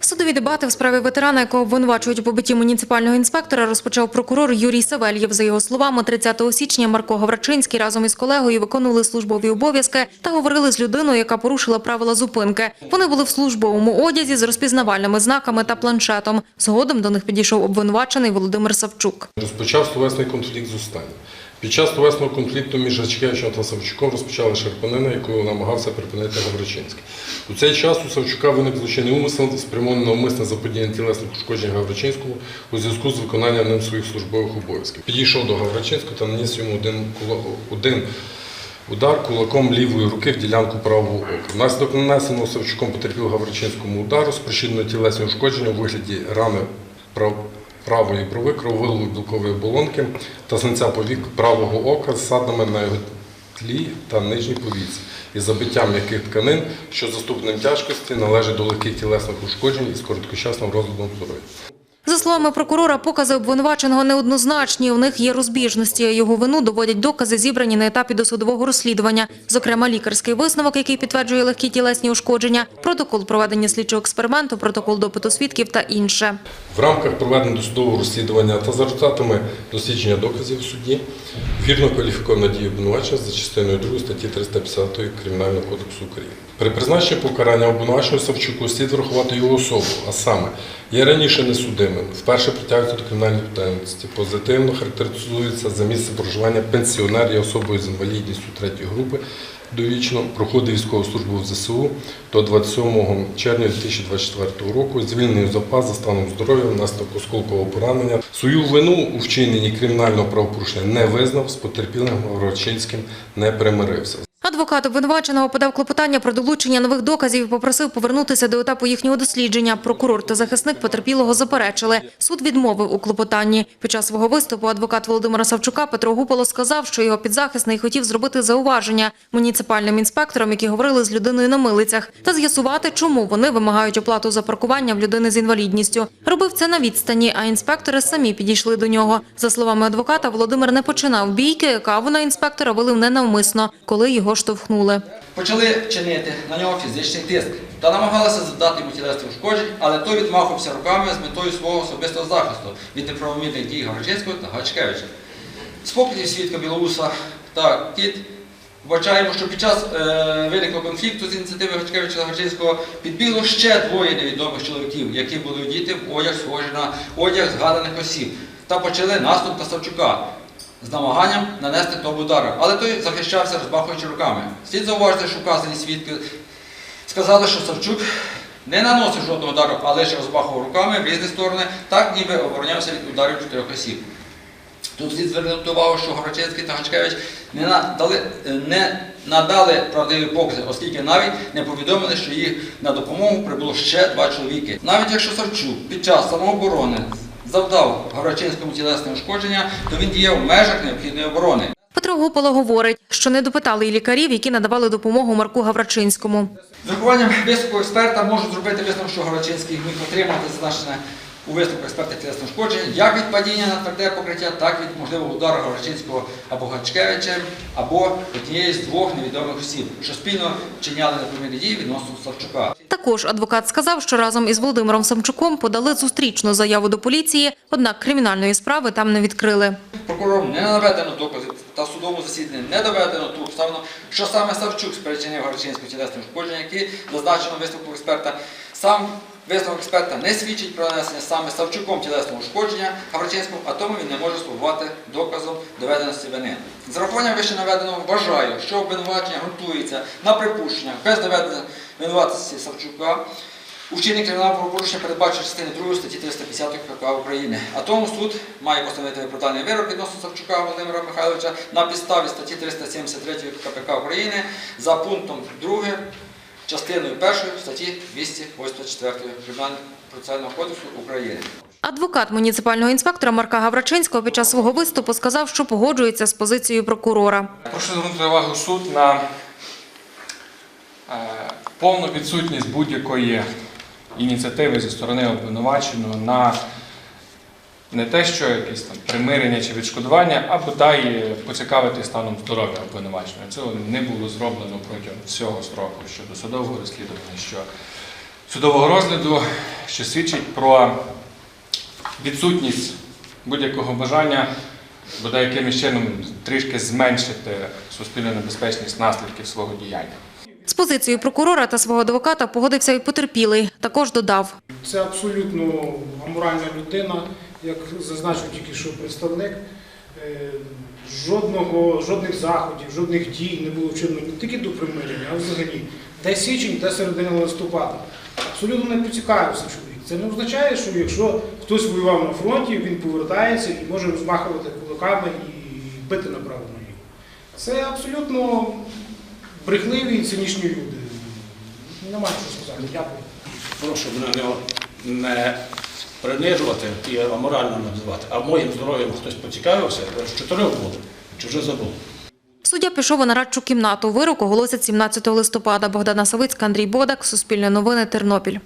Судові дебати в справі ветерана, якого обвинувачують у побитті муніципального інспектора, розпочав прокурор Юрій Савельєв. За його словами, 30 січня Марко Гаврачинський разом із колегою виконували службові обов'язки та говорили з людиною, яка порушила правила зупинки. Вони були в службовому одязі з розпізнавальними знаками та планшетом. Згодом до них підійшов обвинувачений Володимир Савчук. Розпочав словесний конфлікт з останнім. Під час словесного конфлікту між Гачкевичем та Савчуком розпочали шарпанина, яку намагався припинити Гавричинський. У цей час у Савчука виник злочинний умисел, спрямований на умисне заподіяння тілесних ушкоджень Гавричинському у зв'язку з виконанням ним своїх службових обов'язків. Підійшов до Гавричинського та наніс йому один, один удар кулаком лівої руки в ділянку правого ока. Внаслідок нанесеного Савчуком потерпів Гавричинському удару, спричинено тілесні ушкодження у вигляді рани прав- правої брови, крововилову білкової оболонки та синця повік правого ока з садами на його тлі та нижній повіці із забиттям м'яких тканин, що за ступенем тяжкості належить до легких тілесних ушкоджень із короткочасним розладом здоров'я. За словами прокурора, покази обвинуваченого неоднозначні. У них є розбіжності. Його вину доводять докази, зібрані на етапі досудового розслідування. Зокрема, лікарський висновок, який підтверджує легкі тілесні ушкодження, протокол проведення слідчого експерименту, протокол допиту свідків та інше. В рамках проведення досудового розслідування та за результатами дослідження доказів в суді вірно кваліфікована дія обвинувачення за частиною 2 статті 350 Кримінального кодексу України. При призначенні покарання обвинуваченого Савчуку слід врахувати його особу, а саме є раніше несудимим, вперше притягується до кримінальної відповідальності, позитивно характеризується за місце проживання пенсіонер є особою з інвалідністю третьої групи, довічно проходив військову службу в ЗСУ до 27 червня 2024 року, звільнений запас за станом здоров'я внаслідок осколкового поранення. Свою вину у вчиненні кримінального правопорушення не визнав, з потерпілим Горочинським не примирився. Адвокат обвинуваченого подав клопотання про долучення нових доказів і попросив повернутися до етапу їхнього дослідження. Прокурор та захисник потерпілого заперечили. Суд відмовив у клопотанні. Під час свого виступу адвокат Володимира Савчука Петро Гуполо сказав, що його підзахисний хотів зробити зауваження муніципальним інспекторам, які говорили з людиною на милицях, та з'ясувати, чому вони вимагають оплату за паркування в людини з інвалідністю. Робив це на відстані, а інспектори самі підійшли до нього. За словами адвоката, Володимир не починав бійки, каву на інспектора вилив ненавмисно, коли його штовхнули. Почали чинити на нього фізичний тиск та намагалися завдати йому тілесних ушкоджень, але той відмахувався руками з метою свого особистого захисту від неправомірних дій Гавричинського та Гачкевича. З показів свідка Білоуса та Кіт вбачаємо, що під час е, виниклого конфлікту з ініціативи Гачкевича Гачинського підбігло ще двоє невідомих чоловіків, які були одіти в одяг, схожий на одяг згаданих осіб, та почали наступ на Савчука з намаганням нанести тому удару, але той захищався, розмахуючи руками. Слід зауважити, що вказані свідки сказали, що Савчук не наносив жодного удару, а лише розмахував руками в різні сторони, так ніби оборонявся від ударів чотирьох осіб. Тут слід звернути увагу, що Горочинський та Гачкевич не надали, не надали правдиві покази, оскільки навіть не повідомили, що їх на допомогу прибуло ще два чоловіки. Навіть якщо Савчук під час самооборони завдав Горочинському тілесне ушкодження, то він діяв в межах необхідної оборони. Петро Гуполо говорить, що не допитали і лікарів, які надавали допомогу Марку Гаврачинському. З урахуванням висновку експерта можу зробити висновок, що Горочинський міг отримати зазначене у висновку експерта тілесне ушкодження як від падіння на тверде покриття, так і від можливого удару Горочинського або Гачкевичем, або однієї з двох невідомих осіб, що спільно вчиняли неправомірні дії відносно Савчука. Також адвокат сказав, що разом із Володимиром Самчуком подали зустрічну заяву до поліції, однак кримінальної справи там не відкрили. Прокурором не наведено доказів та судовому засіданні не доведено ту обставину, що саме Савчук спричинив Горочинську тілесне ушкодження, які зазначено висновку експерта. Сам висновок експерта не свідчить про нанесення саме Савчуком тілесного ушкодження Гавричинському, а тому він не може слугувати доказом доведеності вини. З урахуванням вище наведеного вважаю, що обвинувачення ґрунтується на припущеннях без доведення винуватості Савчука. У вчиненні кримінального правопорушення передбачено частини 2 статті 350 КПК України. А тому суд має постановити виправдальний вирок відносно Савчука Володимира Михайловича на підставі статті 373 КПК України за пунктом 2 частиною 1 статті 284 Кримінального процесуального кодексу України. Адвокат муніципального інспектора Марка Гаврачинського під час свого виступу сказав, що погоджується з позицією прокурора. Прошу звернути увагу суд на е, повну відсутність будь-якої ініціативи зі сторони обвинуваченого на не те, що якесь там примирення чи відшкодування, а бодай поцікавити станом здоров'я обвинуваченого. Цього не було зроблено протягом всього строку щодо судового розслідування, що судового розгляду, що свідчить про відсутність будь-якого бажання бодай якимось чином трішки зменшити суспільно небезпечність наслідків свого діяння. З позицією прокурора та свого адвоката погодився і потерпілий. Також додав. Це абсолютно аморальна людина, як зазначив тільки що представник. Е, Жодного, жодних заходів, жодних дій не було вчинено не тільки до примирення, а взагалі. Де січень, де середина листопада. Абсолютно не поцікавився чоловік. Це не означає, що якщо хтось воював на фронті, він повертається і може розмахувати кулаками і бити направо наліво. Це абсолютно брехливі і цинічні люди. Немає що сказати. Дякую. прошу мене не, не принижувати і аморально називати. А моїм здоров'ям хтось поцікавився, з чотирьох було, вже забув. Суддя пішов у нарадчу кімнату. Вирок оголосять 17 листопада. Богдана Савицька, Андрій Бодак, Суспільне новини, Тернопіль.